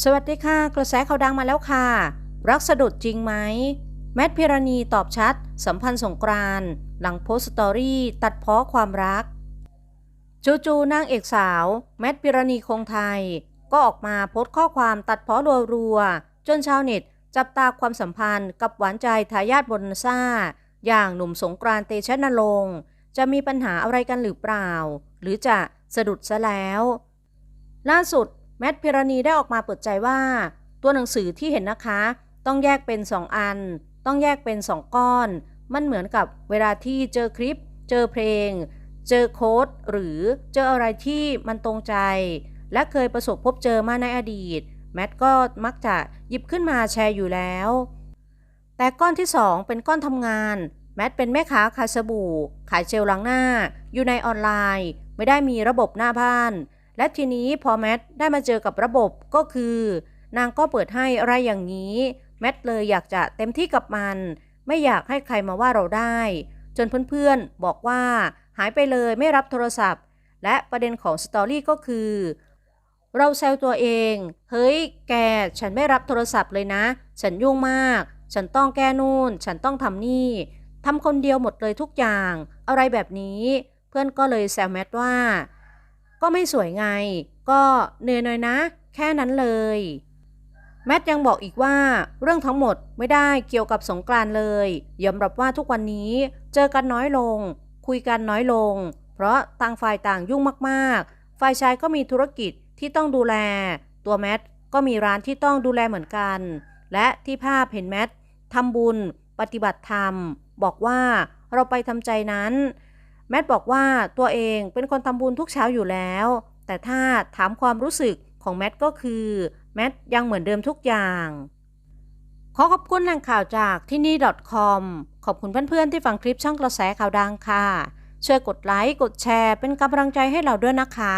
สวัสดีค่ะ กระแสข่าวดังมาแล้วค่ะ รักสะดุดจริงไหม แมทพิรณีตอบชัด สัมพันธ์สงกรานหลังโพสต์สตอรี่ตัดเพ้อความรัก จู่ๆนางเอกสาว แมทพิรณีคงไทย ก็ออกมาโพสต์ข้อความตัดเพ้อรัวๆจนชาวเน็ต จับตาความสัมพันธ์กับหวานใจทายาทบนซ่า อย่างหนุ่มสงกรานต์เตชะนรงค์จะมีปัญหาอะไรกันหรือเปล่า หรือจะสะดุดซะแล้ว ล่าสุด แมทพิรณีได้ออกมาเปิดใจว่า ตัวหนังสือที่เห็นนะคะ ต้องแยกเป็น 2 อัน ต้องแยกเป็น 2 ก้อน มันเหมือนกับเวลาที่เจอคลิป เจอเพลง เจอโค้ดหรือเจออะไรที่มันตรงใจ และเคยประสบพบเจอมาในอดีต แมทก็มักจะหยิบขึ้นมาแชร์อยู่แล้ว แต่ก้อนที่ 2 เป็นก้อนทำงานแมทเป็นแม่ค้าขายสบู่ ขายเจลล้างหน้า อยู่ในออนไลน์ ไม่ได้มีระบบหน้าบ้าน และทีนี้พอแมทได้มาเจอกับระบบก็คือ นางก็เปิดให้อะไรอย่างนี้ แมทเลยอยากจะเต็มที่กับมัน ไม่อยากให้ใครมาว่าเราได้ จนเพื่อนๆบอกว่า หายไปเลยไม่รับโทรศัพท์ และประเด็นของสตอรี่ก็คือ เราแซวตัวเอง เฮ้ย แก ฉันไม่รับโทรศัพท์เลยนะ ฉันยุ่งมาก ฉันต้องแก้นู่น ฉันต้องทำนี่ทำคนเดียวหมดเลยทุกอย่าง อะไรแบบนี้ เพื่อนก็เลยแซวแมทว่า ก็ไม่สวยไง ก็เหนื่อยหน่อยนะ แค่นั้นเลย แมทยังบอกอีกว่าเรื่องทั้งหมดไม่ได้เกี่ยวกับสงกรานเลยยอมรับว่าทุกวันนี้เจอกันน้อยลง คุยกันน้อยลง เพราะต่างฝ่ายต่างยุ่งมากๆ ฝ่ายชายก็มีธุรกิจที่ต้องดูแล ตัวแมทก็มีร้านที่ต้องดูแลเหมือนกัน และที่ภาพเห็นแมททำบุญ ปฏิบัติธรรม บอกว่าเราไปทำใจนั้น แมทบอกว่าตัวเองเป็นคนทำบุญทุกเช้าอยู่แล้ว แต่ถ้าถามความรู้สึกของแมทก็คือแมทยังเหมือนเดิมทุกอย่าง ขอขอบคุณแหล่งข่าวจากที่นี่ .com ขอบคุณเพื่อนๆที่ฟังคลิปช่องกระแสข่าวดังค่ะ ช่วยกดไลค์ กดแชร์เป็นกำลังใจให้เราด้วยนะคะ